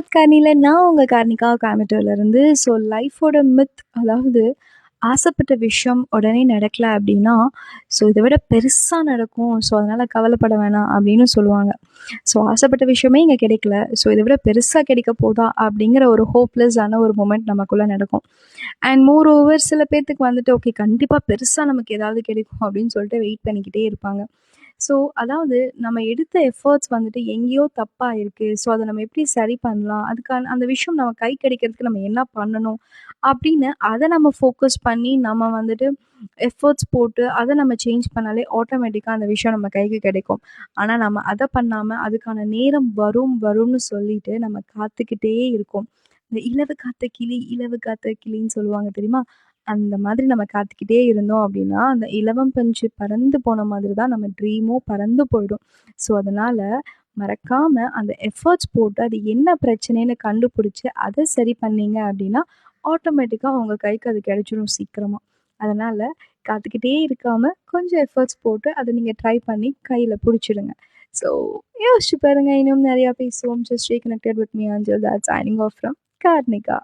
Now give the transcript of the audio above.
With கார்னியில் நான் உங்கள் கார்னிகா காமிட்டோலேருந்து ஸோ லைஃபோட மித் அதாவது ஆசைப்பட்ட விஷயம் உடனே நடக்கல அப்படின்னா, ஸோ இதை விட பெருசாக நடக்கும். ஸோ அதனால் கவலைப்பட வேணாம் அப்படின்னு சொல்லுவாங்க. ஸோ ஆசைப்பட்ட விஷயமே இங்கே கிடைக்கல. ஸோ இதை விட பெருசாக கிடைக்க போதா அப்படிங்கிற ஒரு ஹோப்லெஸ்ஸான ஒரு மூமெண்ட் நமக்குள்ளே நடக்கும். அண்ட் மோர் ஓவர் சில பேர்த்துக்கு வந்துட்டு ஓகே கண்டிப்பாக பெருசாக நமக்கு ஏதாவது கிடைக்கும் அப்படின்னு சொல்லிட்டு வெயிட் பண்ணிக்கிட்டே இருப்பாங்க. ஸோ அதாவது நம்ம எடுத்த எஃபர்ட்ஸ் வந்துட்டு எங்கேயோ தப்பாக இருக்குது ஸோ அதை நம்ம எப்படி சரி பண்ணலாம்? அதுக்கான அந்த விஷயம் நம்ம கை கிடைக்கிறதுக்கு நம்ம என்ன பண்ணணும்? அப்படின்னு அதை நம்ம ஃபோக்கஸ் பண்ணி நம்ம வந்துட்டு எஃபர்ட்ஸ் போட்டு அதை நம்ம சேஞ்ச் பண்ணாலே ஆட்டோமேட்டிக்காக அந்த விஷயம் நம்ம கைக்கு கிடைக்கும். ஆனால் நம்ம அதை பண்ணாமல் அதுக்கான நேரம் வரும் வரும்னு சொல்லிட்டு நம்ம காத்துக்கிட்டே இருக்கோம். இந்த இலவு காத்த கிளி, இலவு காத்த கிளின்னு சொல்லுவாங்க தெரியுமா? அந்த மாதிரி நம்ம காத்துக்கிட்டே இருந்தோம் அப்படின்னா, அந்த இலவம் பஞ்சு பறந்து போன மாதிரி தான் நம்ம ட்ரீமும் பறந்து போயிடும். ஸோ அதனால மறக்காம அந்த எஃபர்ட்ஸ் போட்டு அது என்ன பிரச்சனைன்னு கண்டுபிடிச்சி அதை சரி பண்ணீங்க அப்படின்னா, ஆட்டோமேட்டிக்காக உங்க கைக்கு அது கிடைச்சிடும் சீக்கிரமா. அதனால காத்துக்கிட்டே இருக்காம கொஞ்சம் எஃபர்ட்ஸ் போட்டு அதை நீங்க ட்ரை பண்ணி கையில பிடிச்சிடுங்க ஸோ யோசிச்சு பாருங்க. இன்னும் நிறையா பேசுவோம். Just reconnected with me until that signing off from Karnika.